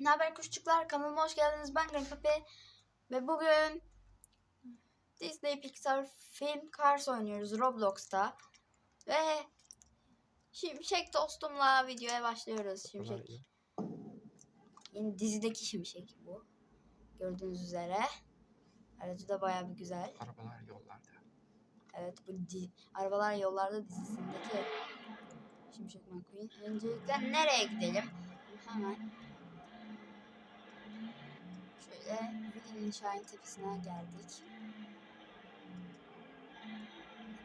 Ne haber kuşçuklar? Kanalıma hoş geldiniz. Ben Grandpapi. Ve bugün Disney Pixar film Cars oynuyoruz Roblox'ta. Ve Şimşek dostumla videoya başlıyoruz. Şimşek. Yeni dizideki Şimşek bu. Gördüğünüz üzere. Aracı da bayağı bir güzel. Arabalar yollarda. Evet bu di- Arabalar Yollarda dizisindeki Şimşek McQueen. Öncelikle nereye gidelim? Hemen şöyle William'in Şahin Tepesi'ne geldik.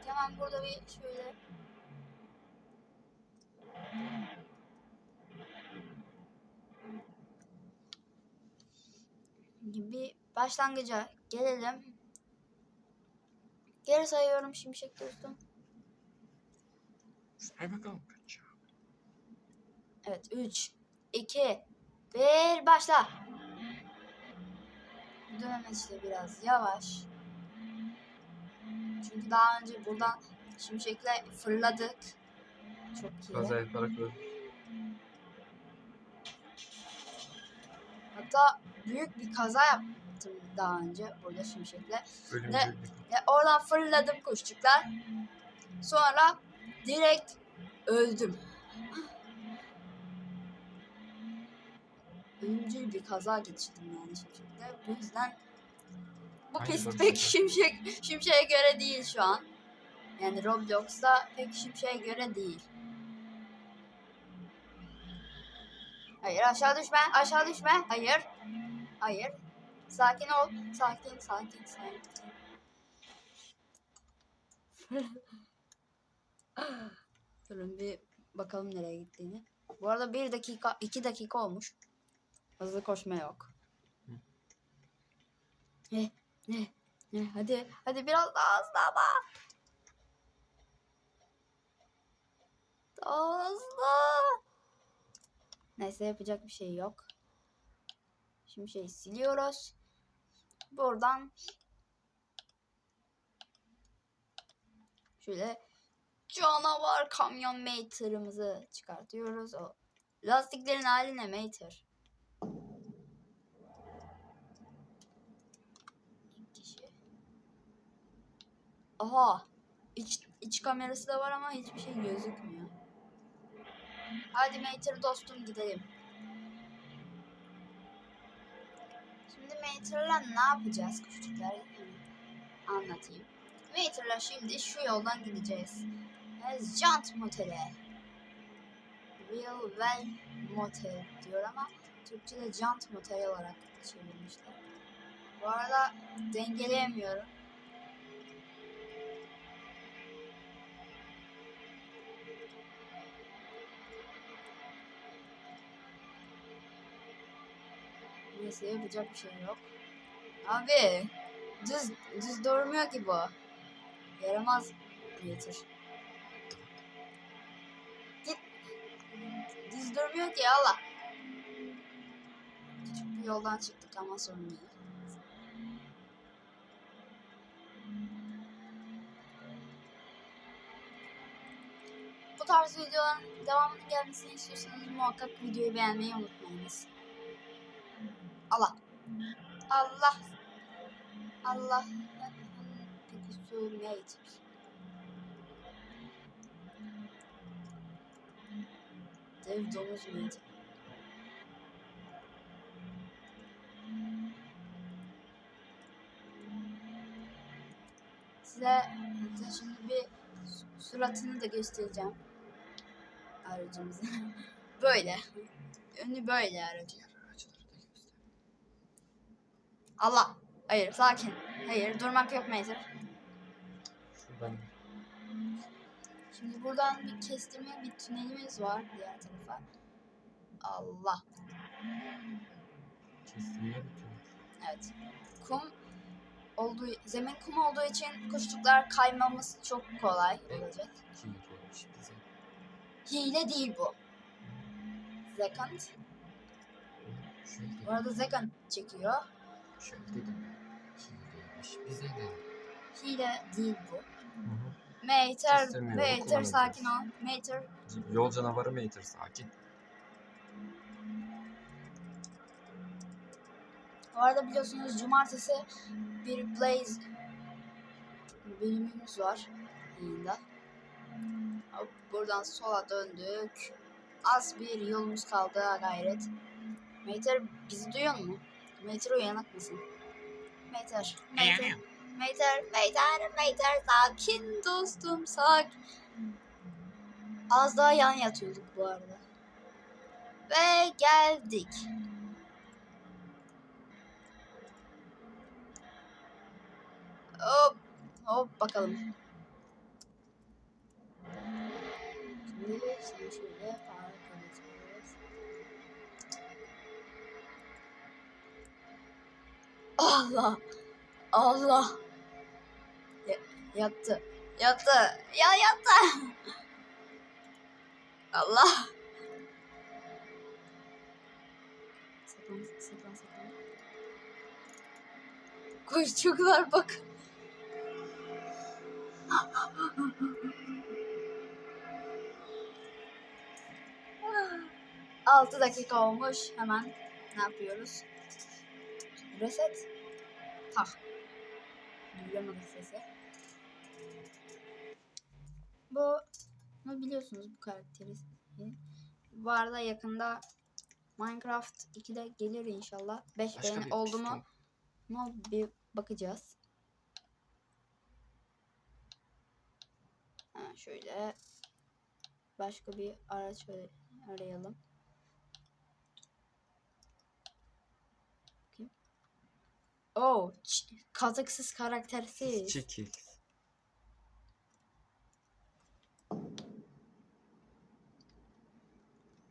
Hemen burada bir şöyle gibi başlangıca gelelim. Geri sayıyorum Şimşek dostum. Say bakalım kaç. Evet 3, 2, 1 başla. Bu dönem işte biraz yavaş. Çünkü daha önce buradan şimşekle fırladık. Çok iyi. Yaparak öldü. Hatta büyük bir kaza yaptım daha önce burada şimşekle. Ne? bir Ve oradan fırladım kuşçuklar. Sonra direkt öldüm. Ölümcül bir kaza geçirdim yani şimşekte. Bu yüzden bu Hangi pek şimşek, şimşeğe göre değil şu an. Yani Roblox'ta pek şimşeğe göre değil. Hayır aşağı düşme, aşağı düşme. Hayır. Hayır. Sakin ol. Sakin, sakin, sakin. Durun bir bakalım nereye gittiğini. Bu arada bir dakika, iki dakika olmuş. Hızlı koşma yok. Ne, ne, ne? Hadi, hadi biraz daha hızlı ama. Daha hızlı. Neyse yapacak bir şey yok. Şimdi şey siliyoruz. Buradan şöyle canavar kamyon meter'ımızı çıkartıyoruz. O lastiklerin hali ne meter? Aha. İç, iç kamerası da var ama hiçbir şey gözükmüyor. Hadi meter dostum gidelim. Şimdi Mater'la ne yapacağız küçükler? Anlatayım. Mater'la şimdi şu yoldan gideceğiz. Jant Motel'e. Real Well Motel diyor ama Türkçe'de Jant Motel olarak çevirmişler. Bu arada dengeleyemiyorum. Neyse yapacak bir şey yok. Abi düz düz durmuyor ki bu. Yaramaz getir. Git. Düz durmuyor ki Allah. Küçük bir yoldan çıktık ama sorun değil. Bu tarz videoların devamının gelmesini istiyorsanız muhakkak videoyu beğenmeyi unutmayınız. Allah. Allah. Allah. Pekusu Mater. Dev domuz Mater. Size hatta şimdi bir su- suratını da göstereceğim. Aracımızın. böyle. Önü böyle aracın. Diğer araçları da göster. Allah. Hayır sakin. Hayır durmak yok Mazer. Şuradan Şimdi buradan bir kestirme bir tünelimiz var diğer tarafa. Allah. bitiyor. Evet. Kum olduğu zemin kum olduğu için kuşluklar kaymamız çok kolay olacak. Hile değil bu. Şöyle Bu arada second çekiyor. Şöyle dedim. Hileymiş bize de. Hile değil bu. Mater, Kestirmiyor, Mater kullanacağız. sakin ol. Mater Yol canavarı Mater sakin. Bu arada biliyorsunuz cumartesi bir Blaze bölümümüz var yayında. Buradan sola döndük. Az bir yolumuz kaldı ha gayret. Meyter bizi duyuyor mu? Meyter uyanık mısın? Meyter, Uyanıyorum. Meyter, Meyter, Meyter sakin dostum sakin. Az daha yan yatıyorduk bu arada. Ve geldik. Hop, hop bakalım. Allah, Allah. Ya- yattı, yattı, ya yattı. Allah. Saklan, saklan, saklan. Kuşçuklar bakın. Altı dakika olmuş. Hemen ne yapıyoruz? Reset. Tak. Duyulamadık sesi. Bu bunu biliyorsunuz bu karakteri. Bu arada yakında Minecraft 2'de gelir inşallah. 5 Başka beğeni oldu mu? Ama bir bakacağız. Hemen şöyle başka bir araç arayalım. Oh, kazıksız karaktersiz. Çekil.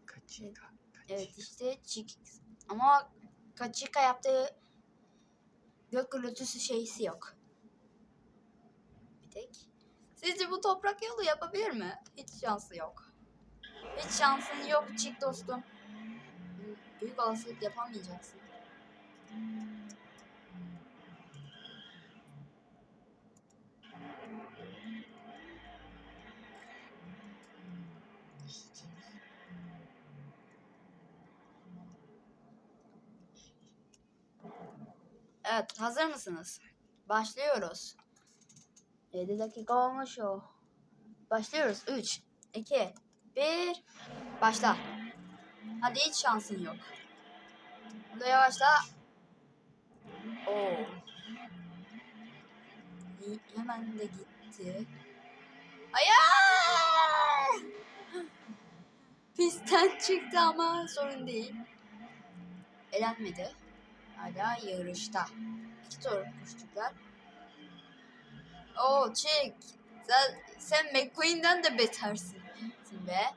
Kaçika. Evet işte Chick. Ama Kaçika yaptığı gök gürültüsü şeysi yok. Bir tek. Sizce bu toprak yolu yapabilir mi? Hiç şansı yok. Hiç şansın yok Chick dostum. Büyük olasılık yapamayacaksın. Evet hazır mısınız? Başlıyoruz. 7 dakika olmuş o. Başlıyoruz. 3, 2, 1. Başla. Hadi hiç şansın yok. Hadi yavaşla. Oo. Hemen de gitti. Hayır! Pistten çıktı ama sorun değil. Elenmedi. Hala yarışta. İki tur koştuklar. Oo Chick. Sen, sen McQueen'den de betersin. Sen be.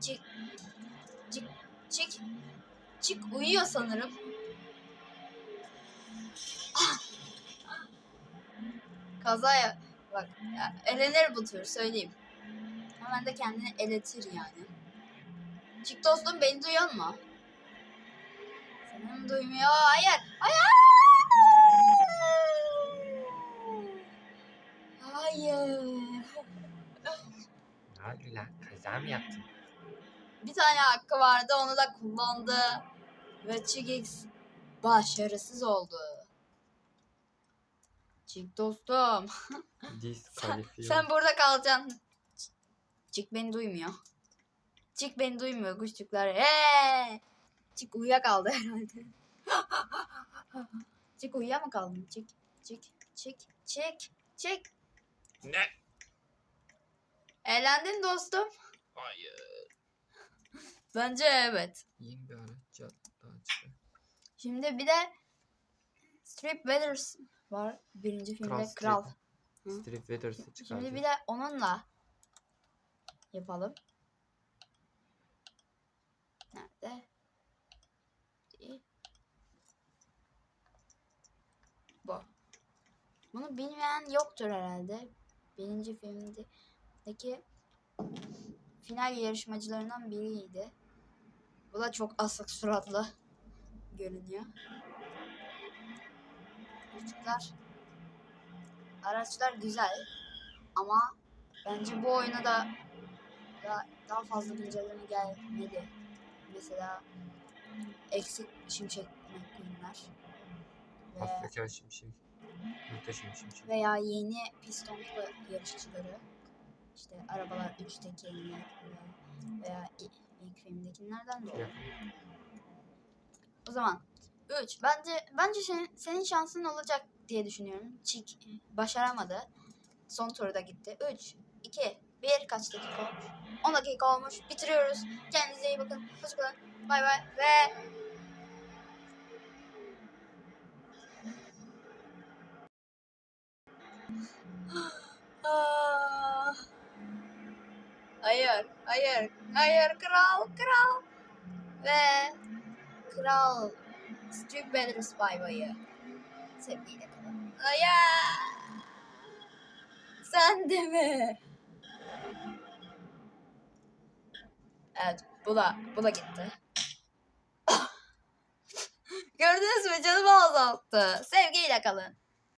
Chick. Chick. Chick. Chick uyuyor sanırım. Ah! Kaza ya. Bak ya, elenir bu tür söyleyeyim. Hemen de kendini eletir yani. Chick dostum beni duyuyor mu? Duymuyor. Hayır. Hayır. Hayır. Hadi lan kaza mı yaptın? Bir tane hakkı vardı onu da kullandı. Ve Chigix başarısız oldu. Chick dostum. Diskalifiye. Sen burada kalacaksın. Chick beni duymuyor. Chick beni duymuyor kuşçuklar. Hey! Chick uyuyakaldı herhalde. Chick uyuya mı kaldın? Chick, Chick, Chick, Chick, Chick. Ne? Eğlendin dostum. Hayır. Bence evet. Yeni bir araç ya- daha çıktı. Şimdi bir de Strip Weathers var. Birinci filmde Kral Kral. Strip. Hı. Strip Weathers'ı çıkardı. Şimdi bir de onunla yapalım. Nerede? İyi. Bu. Bunu bilmeyen yoktur herhalde. Birinci filmdeki final yarışmacılarından biriydi. Bu da çok asık suratlı görünüyor. Çocuklar araçlar güzel ama bence bu oyuna da daha, daha fazla güncelleme gelmedi. Mesela Eksik Şimşek McQueen'ler. Ve Şimşek. Muhteşem Şimşek. veya yeni piston yarışçıları. İşte arabalar 3 tekerli veya ilk filmdekilerden de olur. O zaman 3. Bence bence senin, senin şansın olacak diye düşünüyorum. Çik başaramadı. Son turda gitti. 3 2 1 kaç dakika olmuş? 10 dakika olmuş. Bitiriyoruz. Kendinize iyi bakın. Hoşçakalın. Bay bay ve Ah. Hayır, hayır, hayır, kral, kral. Ve kral bay bayı. Sevgiyle kalın. Hayır. Sen de mi? Evet, bu da, bu da gitti. Gördünüz mü canımı azalttı. Sevgiyle kalın.